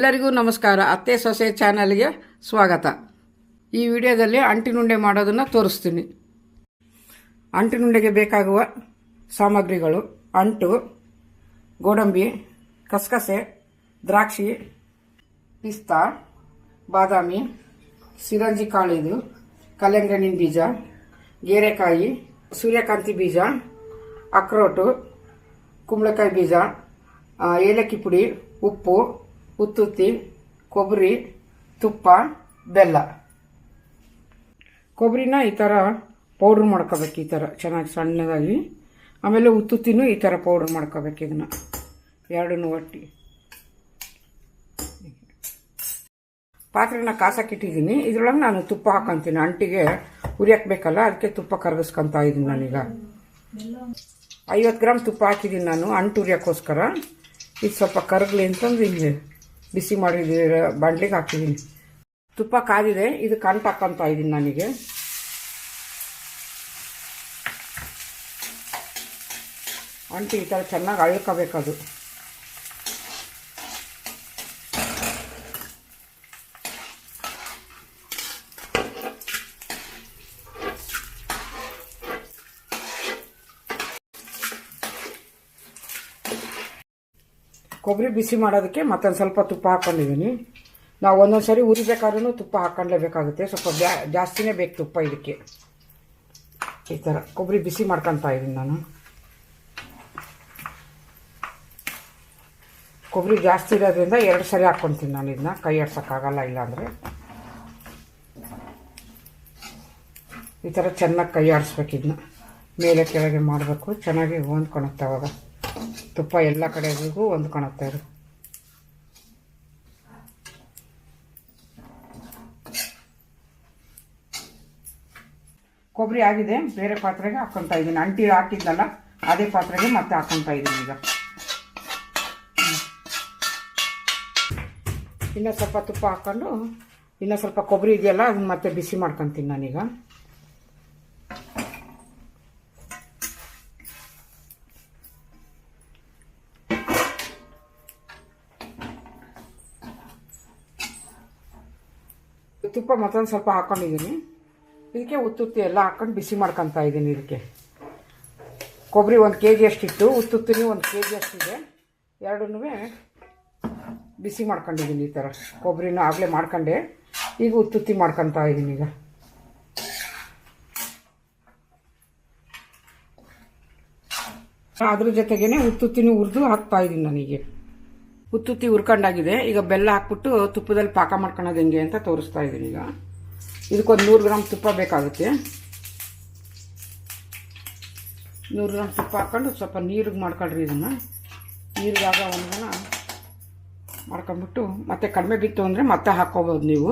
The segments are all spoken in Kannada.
ಎಲ್ಲರಿಗೂ ನಮಸ್ಕಾರ. ಅತ್ತೆ ಸೊಸೆ ಚಾನಲ್ಗೆ ಸ್ವಾಗತ. ಈ ವಿಡಿಯೋದಲ್ಲಿ ಅಂಟಿನುಂಡೆ ಮಾಡೋದನ್ನು ತೋರಿಸ್ತೀನಿ. ಅಂಟಿನುಂಡೆಗೆ ಬೇಕಾಗುವ ಸಾಮಗ್ರಿಗಳು ಅಂಟು, ಗೋಡಂಬಿ, ಕಸಕಸೆ, ದ್ರಾಕ್ಷಿ, ಪಿಸ್ತಾ, ಬಾದಾಮಿ, ಸಿರಂಜಿ ಕಾಳಿದು ಕಲ್ಲಂಗಣ್ಣಿನ ಬೀಜ, ಗೇರೆಕಾಯಿ, ಸೂರ್ಯಕಾಂತಿ ಬೀಜ ಅಕ್ರೋಟು ಕುಂಬಳಕಾಯಿ ಬೀಜ ಏಲಕ್ಕಿ ಪುಡಿ, ಉಪ್ಪು ಉತ್ತುತ್ತಿ ಕೊಬ್ಬರಿ ತುಪ್ಪ, ಬೆಲ್ಲ. ಕೊಬ್ಬರಿನ ಈ ಥರ ಪೌಡ್ರ್ ಮಾಡ್ಕೋಬೇಕು ಈ ಥರ ಚೆನ್ನಾಗಿ ಸಣ್ಣದಾಗಿ. ಆಮೇಲೆ ಉತ್ತುತ್ತಿನೂ ಈ ಥರ ಪೌಡ್ರ್ ಮಾಡ್ಕೋಬೇಕು ಇದನ್ನು. ಎರಡನ್ನೂ ಒಟ್ಟಿ. ಪಾತ್ರೆನ ಕಾಸಕ್ಕಿಟ್ಟಿದ್ದೀನಿ ಇದ್ರೊಳಗೆ ನಾನು ತುಪ್ಪ ಹಾಕೊಂತೀನಿ. ಅಂಟಿಗೆ ಉರಿಯಕ್ಕೆ ಬೇಕಲ್ಲ ಅದಕ್ಕೆ ತುಪ್ಪ ಕರಗಿಸ್ಕೊಂತ ಇದ್ದೀನಿ ನಾನೀಗ. ಐವತ್ತು ಗ್ರಾಮ್ ತುಪ್ಪ ಹಾಕಿದ್ದೀನಿ ನಾನು, ಅಂಟು ಉರಿಯೋಕ್ಕೋಸ್ಕರ ಇದು ಸ್ವಲ್ಪ ಕರಗಲಿ ಅಂತಂದು ಇಲ್ಲಿ ಬಿಸಿ ಮಾಡಿದ್ದೀರ ಬಾಂಡ್ಲಿಗೆ ಹಾಕಿದ್ದೀನಿ ತುಪ್ಪ ಕಾದಿದೆ, ಇದು ಕಂಟ್ ಹಾಕೊಂತ ಇದ್ದೀನಿ ನನಗೆ. ಅಂಟು ಈ ಥರ ಚೆನ್ನಾಗಿ ಅಳ್ಕೋಬೇಕದು ಕೊಬ್ಬರಿ ಬಿಸಿ ಮಾಡೋದಕ್ಕೆ ಮತ್ತೊಂದು ಸ್ವಲ್ಪ ತುಪ್ಪ ಹಾಕ್ಕೊಂಡಿದ್ದೀನಿ ನಾವು ಒಂದೊಂದು ಸರಿ ಉರಿಬೇಕಾದ್ರೂ ತುಪ್ಪ ಹಾಕ್ಕೊಂಡ್ಲೇಬೇಕಾಗುತ್ತೆ ಸ್ವಲ್ಪ ಜಾಸ್ತಿನೇ ಬೇಕು ತುಪ್ಪ ಇದಕ್ಕೆ. ಈ ಥರ ಕೊಬ್ಬರಿ ಬಿಸಿ ಮಾಡ್ಕೊತಾ ಇದ್ದೀನಿ ನಾನು. ಕೊಬ್ಬರಿ ಜಾಸ್ತಿ ಇರೋದ್ರಿಂದ ಎರಡು ಸರಿ ಹಾಕ್ಕೊತೀನಿ ನಾನು ಇದನ್ನ ಕೈ ಆಡ್ಸೋಕ್ಕಾಗಲ್ಲ, ಇಲ್ಲಾಂದರೆ. ಈ ಥರ ಚೆನ್ನಾಗಿ ಕೈ ಆಡಿಸ್ಬೇಕು ಇದನ್ನ ಮೇಲೆ ಕೆಳಗೆ ಮಾಡಬೇಕು. ಚೆನ್ನಾಗಿ ಹೊಂದ್ಕೊಳುತ್ತೆ ಅವಾಗ. ತುಪ್ಪ ಎಲ್ಲ ಕಡೆಗೂ ಹೊಂದ್ಕೊಳುತ್ತೆ ಅದು. ಕೊಬ್ಬರಿ ಆಗಿದೆ, ಬೇರೆ ಪಾತ್ರೆಗೆ ಹಾಕ್ಕೊತಾ ಇದ್ದೀನಿ. ಅಂಟಿ ಹಾಕಿದ್ನಲ್ಲ, ಅದೇ ಪಾತ್ರೆಗೆ ಮತ್ತೆ ಹಾಕ್ಕೊತಾ ಇದ್ದೀನಿ ಈಗ. ಇನ್ನೂ ಸ್ವಲ್ಪ ತುಪ್ಪ ಹಾಕೊಂಡು, ಇನ್ನೂ ಸ್ವಲ್ಪ ಕೊಬ್ಬರಿ ಇದೆಯಲ್ಲ, ಅದನ್ನ ಮತ್ತೆ ಬಿಸಿ ಮಾಡ್ಕೊತೀನಿ ನಾನೀಗ. ತುಪ್ಪ ಮತ್ತೊಂದು ಸ್ವಲ್ಪ ಹಾಕ್ಕೊಂಡಿದ್ದೀನಿ ಇದಕ್ಕೆ ಉತ್ತುತ್ತಿ ಎಲ್ಲ ಹಾಕ್ಕೊಂಡು ಬಿಸಿ ಮಾಡ್ಕೊತಾ ಇದ್ದೀನಿ ಇದಕ್ಕೆ. ಕೊಬ್ಬರಿ ಒಂದು ಕೆ ಜಿ ಅಷ್ಟಿತ್ತು ಉತ್ತುತ್ತಿನೂ ಒಂದು ಕೆ ಜಿ ಅಷ್ಟಿದೆ. ಎರಡೂ ಬಿಸಿ ಮಾಡ್ಕೊಂಡಿದ್ದೀನಿ ಈ ಥರ ಕೊಬ್ಬರಿನೂ ಆಗಲೇ ಮಾಡ್ಕೊಂಡೆ. ಈಗ ಉತ್ತುತ್ತಿ ಮಾಡ್ಕೊತಾ ಇದ್ದೀನಿ ಈಗ. ಅದ್ರ ಜೊತೆಗೇನೆ ಉತ್ತುತ್ತಿನೂ ಹುರಿದು ಹಾಕ್ತಾ ಇದ್ದೀನಿ ನನಗೆ. ಉತ್ತುತ್ತಿ ಹುರ್ಕೊಂಡಾಗಿದೆ. ಈಗ ಬೆಲ್ಲ ಹಾಕ್ಬಿಟ್ಟು ತುಪ್ಪದಲ್ಲಿ ಪಾಕ ಮಾಡ್ಕೊಳೋದು ಹೆಂಗೆ ಅಂತ ತೋರಿಸ್ತಾ ಇದ್ದೀನಿ ಈಗ. ಇದಕ್ಕೊಂದು ನೂರು ಗ್ರಾಮ್ ತುಪ್ಪ ಬೇಕಾಗುತ್ತೆ. ನೂರು ಗ್ರಾಮ್ ತುಪ್ಪ ಹಾಕ್ಕೊಂಡು ಸ್ವಲ್ಪ ನೀರಿಗೆ ಮಾಡ್ಕೊಳ್ರಿ ಇದನ್ನು. ನೀರಿಗಾಗ ಒಂದನ್ನ ಮಾಡ್ಕೊಂಬಿಟ್ಟು ಮತ್ತೆ ಕಡಿಮೆ ಬಿತ್ತು ಅಂದರೆ ಮತ್ತೆ ಹಾಕ್ಕೋಬೋದು ನೀವು.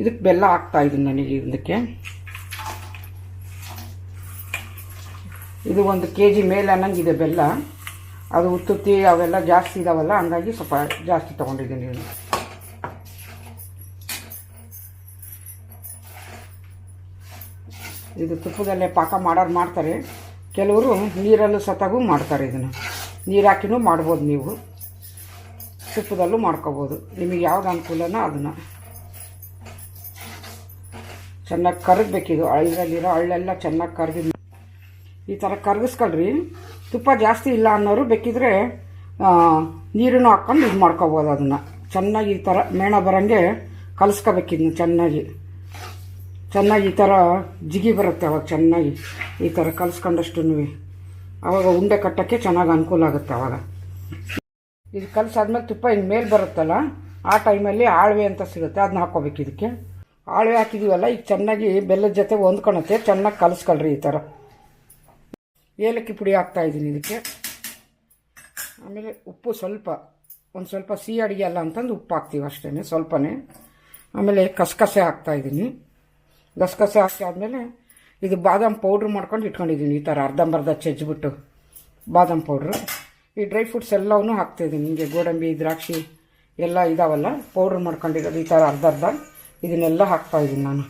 ಇದಕ್ಕೆ ಬೆಲ್ಲ ಹಾಕ್ತಾ ಇದ್ದೀನಿ ನನಗೆ ಇದಕ್ಕೆ. ಇದು ಒಂದು ಕೆ ಜಿ ಮೇಲೆ ಅನ್ನಂಗಿದೆ ಬೆಲ್ಲ. ಅದು ಉತ್ತುತ್ತಿ ಅವೆಲ್ಲ ಜಾಸ್ತಿ ಇದಾವಲ್ಲ, ಹಂಗಾಗಿ ಸ್ವಲ್ಪ ಜಾಸ್ತಿ ತೊಗೊಂಡಿದ್ದೀನಿ ಇದು ತುಪ್ಪದಲ್ಲೇ ಪಾಕ ಮಾಡೋರು ಮಾಡ್ತಾರೆ. ಕೆಲವರು ನೀರಲ್ಲೂ ಸತಾಗೂ ಮಾಡ್ತಾರೆ ಇದನ್ನು. ನೀರು ಹಾಕಿನೂ ಮಾಡ್ಬೋದು ನೀವು. ತುಪ್ಪದಲ್ಲೂ ಮಾಡ್ಕೋಬೋದು. ನಿಮಗೆ ಯಾವ್ದು ಅನುಕೂಲನೋ ಅದನ್ನು. ಚೆನ್ನಾಗಿ ಕರಗಬೇಕಿದು ಹಳ್ಳಲ್ಲಿರೋ ಹಳ್ಳೆಲ್ಲ ಚೆನ್ನಾಗಿ ಕರಗಿ ಈ ಥರ ಕರಗಿಸ್ಕೊಳ್ರಿ. ತುಪ್ಪ ಜಾಸ್ತಿ ಇಲ್ಲ ಅನ್ನೋರು ಬೇಕಿದ್ರೆ ನೀರನ್ನು ಹಾಕ್ಕೊಂಡು ಇದು ಮಾಡ್ಕೋಬೋದು ಅದನ್ನು. ಚೆನ್ನಾಗಿ ಈ ಥರ ಮೇಣ ಬರೋಂಗೆ ಕಲಿಸ್ಕೋಬೇಕಿದ್ನು ಚೆನ್ನಾಗಿ. ಚೆನ್ನಾಗಿ ಈ ಥರ ಜಿಗಿ ಬರುತ್ತೆ ಅವಾಗ ಚೆನ್ನಾಗಿ ಈ ಥರ ಕಲಿಸ್ಕೊಂಡಷ್ಟು ಆವಾಗ ಉಂಡೆ ಕಟ್ಟೋಕ್ಕೆ ಚೆನ್ನಾಗಿ ಅನುಕೂಲ ಆಗುತ್ತೆ ಅವಾಗ. ಇದು ಕಲಸಾದ್ಮೇಲೆ ತುಪ್ಪ ಹಿಂಗೆ ಮೇಲೆ ಬರುತ್ತಲ್ಲ, ಆ ಟೈಮಲ್ಲಿ ಆಳ್ವೆ ಅಂತ ಸಿಗುತ್ತೆ ಅದನ್ನ ಹಾಕ್ಕೋಬೇಕು ಇದಕ್ಕೆ. ಆಳ್ವೆ ಹಾಕಿದೀವಲ್ಲ, ಈಗ ಚೆನ್ನಾಗಿ ಬೆಲ್ಲದ ಜೊತೆ ಹೊಂದ್ಕೊಳತ್ತೆ, ಚೆನ್ನಾಗಿ ಕಲಿಸ್ಕೊಳ್ರಿ ಈ ಥರ ಏಲಕ್ಕಿ ಪುಡಿ ಹಾಕ್ತಾ ಇದ್ದೀನಿ ಇದಕ್ಕೆ. ಆಮೇಲೆ ಉಪ್ಪು ಸ್ವಲ್ಪ, ಒಂದು ಸ್ವಲ್ಪ ಸಿಹಿ ಅಡುಗೆ ಅಲ್ಲ ಅಂತಂದು ಉಪ್ಪು ಹಾಕ್ತೀವಿ ಅಷ್ಟೇ ಸ್ವಲ್ಪನೇ. ಆಮೇಲೆ ಕಸಕಸೆ ಹಾಕ್ತಾ ಇದ್ದೀನಿ. ಗಸಗಸೆ ಹಾಕಿ ಆದಮೇಲೆ ಇದು ಬಾದಾಮ್ ಪೌಡ್ರ್ ಮಾಡ್ಕೊಂಡು ಇಟ್ಕೊಂಡಿದ್ದೀನಿ ಈ ಥರ ಅರ್ಧಂಬರ್ಧ ಚಜ್ಜಿಬಿಟ್ಟು ಬಾದಾಮ್ ಪೌಡ್ರು. ಈ ಡ್ರೈ ಫ್ರೂಟ್ಸ್ ಎಲ್ಲವನ್ನೂ ಹಾಕ್ತಾಯಿದ್ದೀನಿ ನಿಮಗೆ ಗೋಡಂಬಿ, ದ್ರಾಕ್ಷಿ ಎಲ್ಲ ಇದಾವಲ್ಲ, ಪೌಡ್ರ್ ಮಾಡ್ಕೊಂಡಿರೋದು ಈ ಥರ ಅರ್ಧ ಅರ್ಧ ಇದನ್ನೆಲ್ಲ ಹಾಕ್ತಾಯಿದ್ದೀನಿ ನಾನು.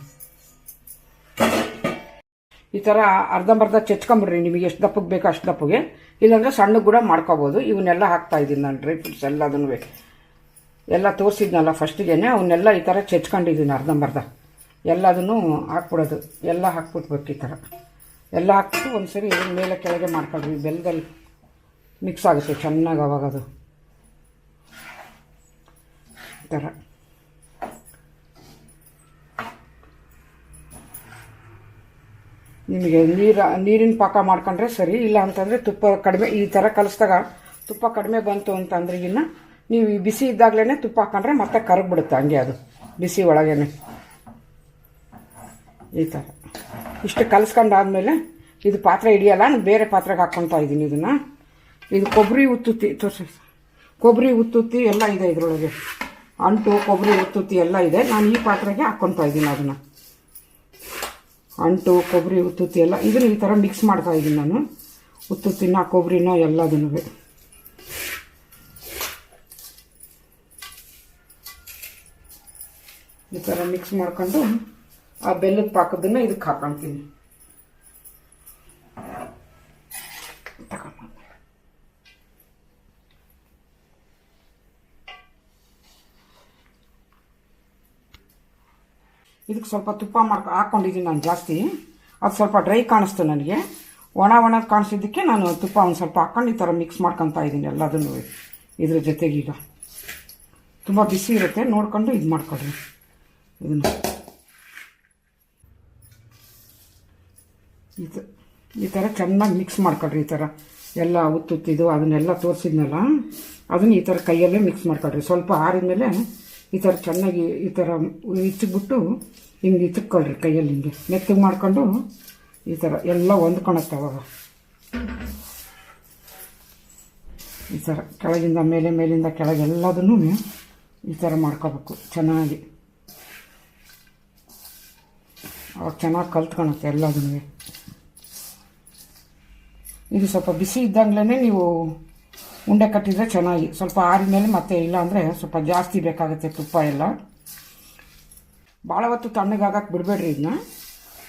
ಈ ಥರ ಅರ್ಧಂಬರ್ಧ ಚೆಚ್ಕೊಂಬಿಡ್ರಿ ನಿಮಗೆ ಎಷ್ಟು ದಪ್ಪಗೆ ಬೇಕೋ ಅಷ್ಟು ದಪ್ಪಗೆ. ಇಲ್ಲಾಂದರೆ ಸಣ್ಣಗೆ ಕೂಡ ಮಾಡ್ಕೋಬೋದು. ಇವನ್ನೆಲ್ಲ ಹಾಕ್ತಾ ಇದ್ದೀನಿ ನಾನು ಡ್ರೈ ಫ್ರೂಟ್ಸ್ ಎಲ್ಲದನ್ನು ಎಲ್ಲ ತೋರಿಸಿದ್ನಲ್ಲ ಫಸ್ಟಿಗೆನೆ ಅವನ್ನೆಲ್ಲ ಈ ಥರ ಚೆಚ್ಕೊಂಡಿದ್ದೀನಿ ಅರ್ಧಂಬರ್ಧ. ಎಲ್ಲದನ್ನು ಹಾಕ್ಬಿಡೋದು. ಎಲ್ಲ ಹಾಕ್ಬಿಟ್ಬೇಕು ಈ ಥರ ಎಲ್ಲ ಹಾಕ್ಬಿಟ್ಟು ಒಂದು ಸರಿ ಮೇಲೆ ಕೆಳಗೆ ಮಾಡ್ಕೊಳ್ರಿ. ಬೆಲ್ಲದಲ್ಲಿ ಮಿಕ್ಸ್ ಆಗುತ್ತೆ ಚೆನ್ನಾಗಿ ಅವಾಗ ಅದು ಈ ಥರ ನಿಮಗೆ ನೀರು, ನೀರಿನ ಪಾಕ ಮಾಡ್ಕೊಂಡ್ರೆ ಸರಿ ಇಲ್ಲ ಅಂತಂದರೆ ತುಪ್ಪ ಕಡಿಮೆ, ಈ ಥರ ಕಲಿಸ್ದಾಗ ತುಪ್ಪ ಕಡಿಮೆ ಬಂತು ಅಂತಂದ್ರೆ ಇನ್ನು ನೀವು ಈ ಬಿಸಿ ಇದ್ದಾಗಲೇ ತುಪ್ಪ ಹಾಕೊಂಡ್ರೆ ಮತ್ತೆ ಕರಗ್ಬಿಡುತ್ತೆ ಹಂಗೆ ಅದು, ಬಿಸಿ ಒಳಗೇನೆ. ಈ ಥರ ಇಷ್ಟು ಕಲಿಸ್ಕೊಂಡಾದ್ಮೇಲೆ ಇದು ಪಾತ್ರೆ ಹಿಡಿಯಲ್ಲ, ನಾನು ಬೇರೆ ಪಾತ್ರೆಗೆ ಹಾಕ್ಕೊತಾ ಇದ್ದೀನಿ ಇದನ್ನು. ಇದು ಕೊಬ್ಬರಿ ಉತ್ತುತ್ತಿ ತೋರಿಸಿ. ಕೊಬ್ಬರಿ ಉತ್ತುತ್ತಿ ಎಲ್ಲ ಇದೆ ಇದರೊಳಗೆ. ಅಂಟು, ಕೊಬ್ಬರಿ ಉತ್ತುತ್ತಿ ಎಲ್ಲ ಇದೆ. ನಾನು ಈ ಪಾತ್ರೆಗೆ ಹಾಕ್ಕೊತಾ ಇದ್ದೀನಿ ಅದನ್ನು. ಅಂಟು, ಕೊಬ್ಬರಿ, ಉತ್ತುತ್ತಿ ಎಲ್ಲ ಇದನ್ನು ಈ ಥರ ಮಿಕ್ಸ್ ಮಾಡ್ತಾ ಇದ್ದೀನಿ ನಾನು. ಉತ್ತುತ್ತಿನ, ಕೊಬ್ಬರಿನ ಎಲ್ಲದನ್ನು ಈ ಥರ ಮಿಕ್ಸ್ ಮಾಡ್ಕೊಂಡು ಆ ಬೆಲ್ಲದ ಪಾಕದನ್ನು ಇದಕ್ಕೆ ಹಾಕೊಳ್ತೀನಿ ತಗೊಂಬ. ಇದಕ್ಕೆ ಸ್ವಲ್ಪ ತುಪ್ಪ ಮಾಡ್ಕೊ ಹಾಕ್ಕೊಂಡಿದ್ದೀನಿ ನಾನು ಜಾಸ್ತಿ. ಅದು ಸ್ವಲ್ಪ ಡ್ರೈ ಕಾಣಿಸ್ತು ನನಗೆ. ಒಣ ಒಣ ಕಾಣಿಸಿದ್ದಕ್ಕೆ ನಾನು ತುಪ್ಪ ಒಂದು ಸ್ವಲ್ಪ ಹಾಕೊಂಡು ಈ ಥರ ಮಿಕ್ಸ್ ಮಾಡ್ಕೊತಾ ಇದ್ದೀನಿ ಎಲ್ಲದನ್ನು ಇದ್ರ ಈಗ. ತುಂಬ ಬಿಸಿ ಇರುತ್ತೆ, ನೋಡ್ಕೊಂಡು ಇದು ಮಾಡ್ಕೊಳ್ರಿ ಇದನ್ನು. ಈ ಥರ ಚೆನ್ನಾಗಿ ಮಿಕ್ಸ್ ಮಾಡ್ಕೊಳ್ರಿ ಈ ಥರ ಎಲ್ಲ ಉತ್ತುತ್ತಿದ್ದು ಅದನ್ನೆಲ್ಲ ತೋರಿಸಿದ್ನಲ್ಲ, ಅದನ್ನು ಈ ಥರ ಕೈಯಲ್ಲೇ ಮಿಕ್ಸ್ ಮಾಡ್ಕೊಳ್ರಿ ಸ್ವಲ್ಪ ಆರಿದ ಮೇಲೆ ಈ ಥರ ಚೆನ್ನಾಗಿ ಈ ಥರ ಇಚ್ಚಿಬಿಟ್ಟು ಹಿಂಗೆ ಇಚ್ಚಿಕೊಳ್ರಿ ಕೈಯಲ್ಲಿ ಹಿಂಗೆ. ಮೆತ್ತಗೆ ಮಾಡ್ಕೊಂಡು ಈ ಥರ ಎಲ್ಲ ಹೊಂದ್ಕೊಳತ್ತೆ ಅವಾಗ. ಈ ಥರ ಕೆಳಗಿಂದ, ಮೇಲೆ, ಮೇಲಿಂದ, ಕೆಳಗೆ ಎಲ್ಲದನ್ನು ಈ ಥರ ಮಾಡ್ಕೋಬೇಕು ಚೆನ್ನಾಗಿ. ಅವಾಗ ಚೆನ್ನಾಗಿ ಕಲ್ತ್ಕೊಳತ್ತೆ ಎಲ್ಲದನ್ನು. ಇದು ಸ್ವಲ್ಪ ಬಿಸಿ ಇದ್ದಾಗಲೇ ನೀವು ಉಂಡೆ ಕಟ್ಟಿದರೆ ಚೆನ್ನಾಗಿ. ಸ್ವಲ್ಪ ಆರಿದ್ಮೇಲೆ ಮತ್ತೆ ಇಲ್ಲಾಂದರೆ ಸ್ವಲ್ಪ ಜಾಸ್ತಿ ಬೇಕಾಗುತ್ತೆ ತುಪ್ಪ ಎಲ್ಲ. ಭಾಳ ಹೊತ್ತು ತಣ್ಣಗಾಗಕ್ಕೆ ಬಿಡಬೇಡ್ರಿ ಇದನ್ನ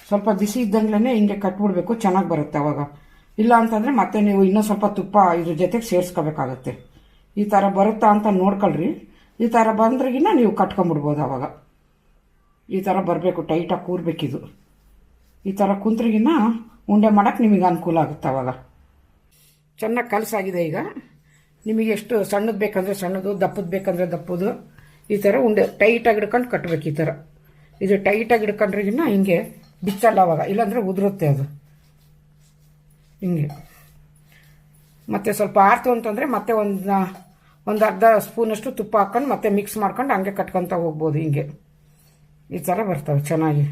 ಸ್ವಲ್ಪ ಬಿಸಿ ಇದ್ದಂಗ್ಲೇ ಹಿಂಗೆ ಕಟ್ಬಿಡ್ಬೇಕು, ಚೆನ್ನಾಗಿ ಬರುತ್ತೆ ಅವಾಗ. ಇಲ್ಲ ಅಂತಂದರೆ ಮತ್ತೆ ನೀವು ಇನ್ನೂ ಸ್ವಲ್ಪ ತುಪ್ಪ ಇದ್ರ ಜೊತೆಗೆ ಸೇರಿಸ್ಕೋಬೇಕಾಗತ್ತೆ. ಈ ಥರ ಬರುತ್ತಾ ಅಂತ ನೋಡ್ಕೊಳ್ರಿ. ಈ ಥರ ಬಂದ್ರಿಗಿನ್ನ ನೀವು ಕಟ್ಕೊಂಬಿಡ್ಬೋದು ಅವಾಗ. ಈ ಥರ ಬರಬೇಕು ಟೈಟಾಗಿ ಕೂರ್ಬೇಕಿದು. ಈ ಥರ ಕುಂತ್ರಿಗಿನ್ನ ಉಂಡೆ ಮಾಡೋಕ್ಕೆ ನಿಮಗೆ ಅನುಕೂಲ ಆಗುತ್ತೆ ಅವಾಗ. ಚೆನ್ನಾಗಿ ಕಲಸಾಗಿದೆ ಈಗ. ನಿಮಗೆ ಎಷ್ಟು ಸಣ್ಣದು ಬೇಕಂದರೆ ಸಣ್ಣದು, ದಪ್ಪದ ಬೇಕಂದರೆ ದಪ್ಪದು. ಈ ಥರ ಉಂಡೆ ಟೈಟಾಗಿ ಹಿಡ್ಕೊಂಡು ಕಟ್ಟಬೇಕು ಈ ಥರ ಇದು ಟೈಟಾಗಿ ಹಿಡ್ಕೊಂಡ್ರಿಗಿನ್ನ ಹಿಂಗೆ ಬಿಚ್ಚಲ್ಲ ಅವಾಗ. ಇಲ್ಲಾಂದರೆ ಉದುರುತ್ತೆ ಅದು. ಹಿಂಗೆ. ಮತ್ತು ಸ್ವಲ್ಪ ಆರ್ತು ಅಂತಂದರೆ ಮತ್ತೆ ಒಂದು ಒಂದು ಅರ್ಧ ಸ್ಪೂನಷ್ಟು ತುಪ್ಪ ಹಾಕ್ಕೊಂಡು ಮತ್ತೆ ಮಿಕ್ಸ್ ಮಾಡ್ಕೊಂಡು ಹಂಗೆ ಕಟ್ಕೊತ ಹೋಗ್ಬೋದು ಹಿಂಗೆ. ಈ ಥರ ಬರ್ತವೆ ಚೆನ್ನಾಗಿ.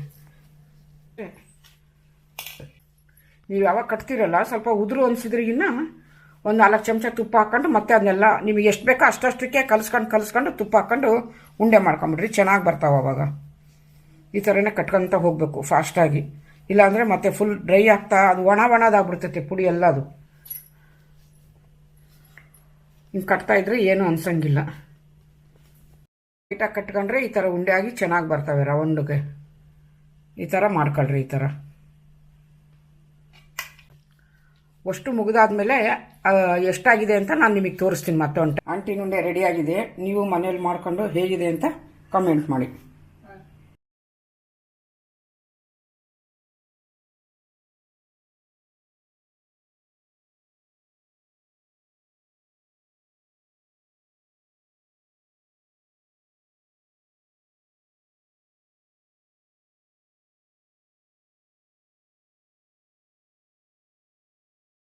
ನೀವು ಯಾವಾಗ ಕಟ್ತಿರಲ್ಲ, ಸ್ವಲ್ಪ ಉದುರು ಅನ್ಸಿದ್ರಿಗಿನ್ನ ಒಂದು ನಾಲ್ಕು ಚಮಚ ತುಪ್ಪ ಹಾಕ್ಕೊಂಡು ಮತ್ತೆ ಅದನ್ನೆಲ್ಲ ನಿಮಗೆ ಎಷ್ಟು ಬೇಕೋ ಅಷ್ಟಷ್ಟಕ್ಕೆ ಕಲಿಸ್ಕೊಂಡು ಕಲಿಸ್ಕೊಂಡು ತುಪ್ಪ ಹಾಕ್ಕೊಂಡು ಉಂಡೆ ಮಾಡ್ಕೊಂಬಿಡ್ರಿ, ಚೆನ್ನಾಗಿ ಬರ್ತಾವೆ ಅವಾಗ. ಈ ಥರನೇ ಕಟ್ಕೊತ ಹೋಗಬೇಕು ಫಾಸ್ಟಾಗಿ ಇಲ್ಲಾಂದರೆ ಮತ್ತೆ ಫುಲ್ ಡ್ರೈ ಆಗ್ತಾ, ಅದು ಒಣ ಒಣದಾಗ್ಬಿಡ್ತೈತೆ ಪುಡಿ ಎಲ್ಲ ಅದು. ಹಿಂಗೆ ಕಟ್ತಾ ಇದ್ರೆ ಏನೂ ಅನ್ಸಂಗಿಲ್ಲ. ಲೈಟಾಗಿ ಕಟ್ಕೊಂಡ್ರೆ ಈ ಥರ ಉಂಡೆ ಆಗಿ ಚೆನ್ನಾಗಿ ಬರ್ತವೆ ರೌಂಡ್ಗೆ. ಈ ಥರ ಮಾಡ್ಕೊಳ್ರಿ ಈ ಥರ ಅಷ್ಟು ಮುಗಿದಾದ್ಮೇಲೆ ಎಷ್ಟಾಗಿದೆ ಅಂತ ನಾನು ನಿಮಗೆ ತೋರಿಸ್ತೀನಿ ಮತ್ತೆ ಆಂಟಿನ ಉಂಡೆ ರೆಡಿಯಾಗಿದೆ ನೀವು ಮನೇಲಿ ಮಾಡಿಕೊಂಡು ಹೇಗಿದೆ ಅಂತ ಕಮೆಂಟ್ ಮಾಡಿ.